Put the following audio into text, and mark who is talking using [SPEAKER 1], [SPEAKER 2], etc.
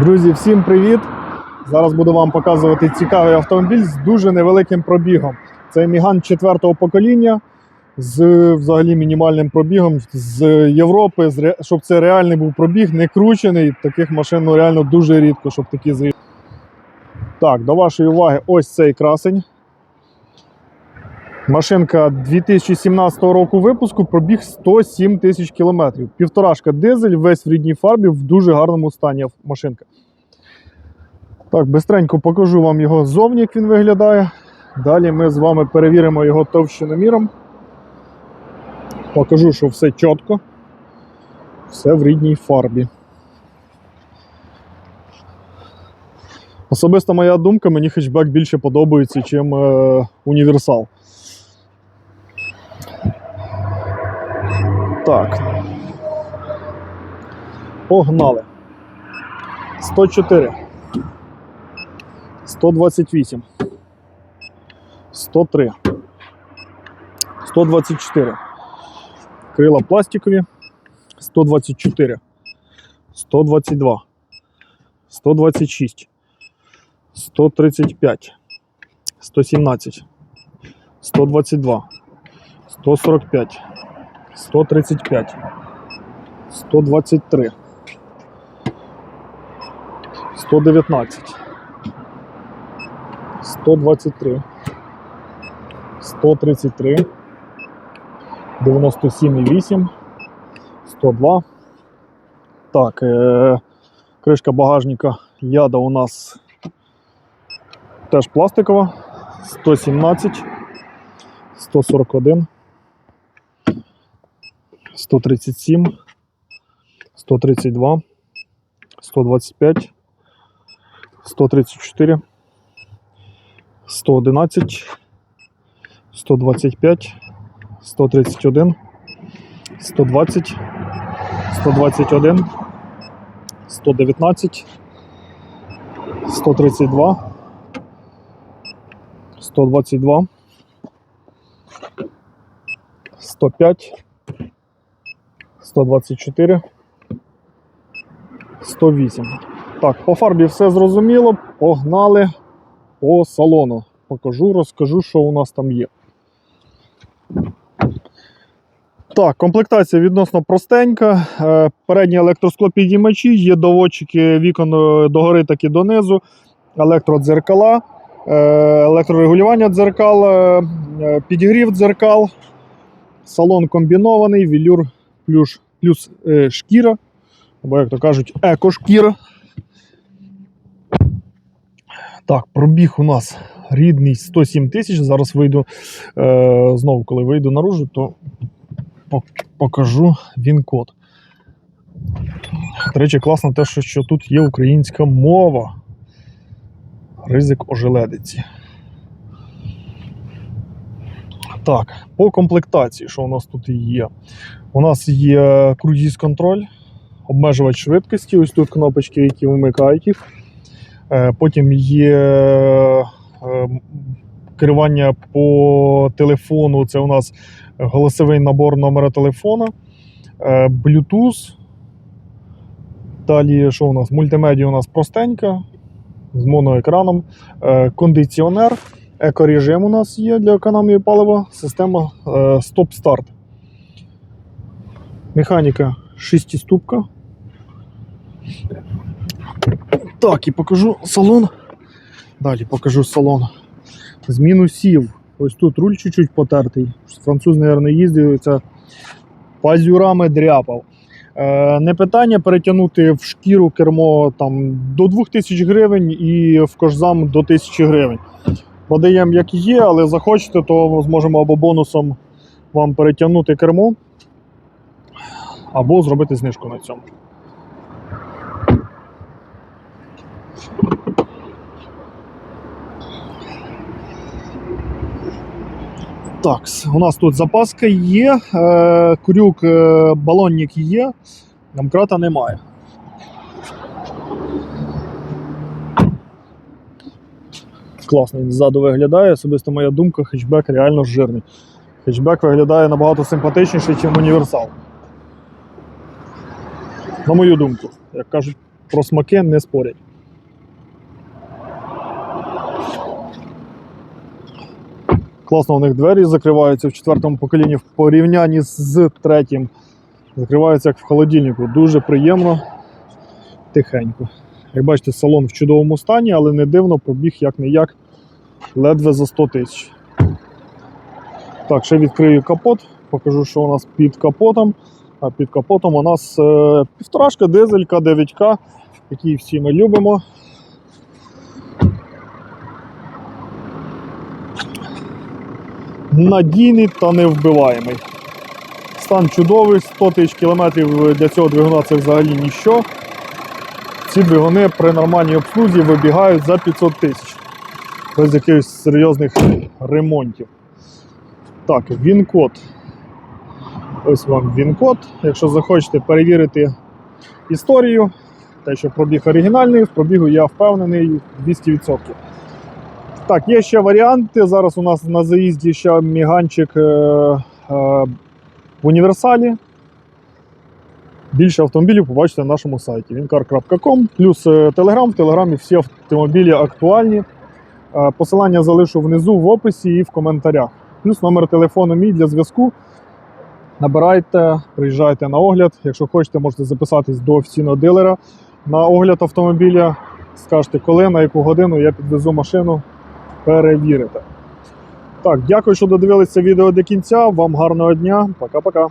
[SPEAKER 1] Друзі, всім привіт! Зараз буду вам показувати цікавий автомобіль з дуже невеликим пробігом. Це Міган 4-го покоління з взагалі мінімальним пробігом з Європи, щоб це реальний був пробіг, не кручений. Таких машин ну, реально дуже рідко, щоб такі з'їхали. Так, до вашої уваги, ось цей красень. Машинка 2017 року випуску, пробіг 107 тисяч кілометрів. Півторашка дизель, весь в рідній фарбі, в дуже гарному стані машинка. Так, бистренько покажу вам його ззовні, як він виглядає. Далі ми з вами перевіримо його товщиноміром. Покажу, що все чітко, все в рідній фарбі. Особисто моя думка, мені хетчбек більше подобається, ніж е, універсал. Так. Погнали. 104. 128. 103. 124. Крила пластикові. 124. 122. 126. 135. 117. 122. 145. 135. 123. 119. 123. 133. 97,8. 102. Так, е- кришка багажника яда у нас теж пластикова. 117. 141. 137, 132, 125, 134, 111, 125, 131, 120, 121, 119, 132, 122, 105, 124, 108. Так, по фарбі все зрозуміло. Погнали по салону. Покажу, розкажу, що у нас там є. Так, комплектація відносно простенька. Е, Передні електросклопідіймачі, є доводчики вікон е, догори, так і донизу, електродзеркала, е, електрорегулювання дзеркал, підігрів дзеркал, салон комбінований, вілюр плюс, плюс е, шкіра, або, як то кажуть, екошкіра. Так, пробіг у нас рідний 107 тисяч. Зараз вийду е, знову, коли вийду наружу, то покажу він код. До речі, класно те, що, що тут є українська мова. Ризик ожеледиці. Так, по комплектації, що у нас тут є? У нас є круїз контроль, обмежувач швидкості. Ось тут кнопочки, які вимикають їх. Е, Потім є е, керування по телефону. Це у нас голосовий набор номера телефона, е, Bluetooth. Далі, що у нас? Мультимедіа у нас простенька з моноекраном, кондиціонер, екорежим у нас є для економії палива, система е, стоп-старт. Механіка шестиступка. Так, і покажу салон. Далі покажу салон. З мінусів. Ось тут руль чуть-чуть потертий. Француз, мабуть, їздив, це пазюрами дряпав. Е, не питання перетягнути в шкіру кермо там, до 2000 гривень і в кожзам до 1000 гривень. Продаємо як є, але захочете, то зможемо або бонусом вам перетягнути кермо, або зробити знижку на цьому. Так, у нас тут запаска є, е, крюк, е, балонник є, домкрата немає. Класно він ззаду виглядає. Особисто моя думка, хетчбек реально жирний. Хетчбек виглядає набагато симпатичніше, ніж універсал. На мою думку, як кажуть, про смаки не спорять. Класно у них двері закриваються в четвертому поколінні в порівнянні з третім. Закриваються як в холодильнику. Дуже приємно, тихенько. Як бачите, салон в чудовому стані, але не дивно, пробіг як не як ледве за 100 тисяч. Так, ще відкрию капот, покажу, що у нас під капотом. А під капотом у нас е, півторашка дизелька 9К, який всі ми любимо. Надійний та невбиваємий. Стан чудовий, 100 тисяч кілометрів для цього двигуна це взагалі ніщо. Ці двигуни при нормальній обслузі вибігають за 500 тисяч. Без якихось серйозних ремонтів. Так, він-код. Ось вам він-код. Якщо захочете перевірити історію, те, що пробіг оригінальний, в пробігу я впевнений 200%. Так, є ще варіанти. Зараз у нас на заїзді ще міганчик е, е, в універсалі. Більше автомобілів побачите на нашому сайті wincar.com, плюс е, Telegram. В Телеграмі всі автомобілі актуальні. Е, Посилання залишу внизу в описі і в коментарях. Плюс номер телефону мій для зв'язку. Набирайте, приїжджайте на огляд. Якщо хочете, можете записатись до офіційного дилера на огляд автомобіля. Скажете, коли, на яку годину я підвезу машину, перевірите. Так, дякую, що додивилися відео до кінця. Вам гарного дня. Пока-пока.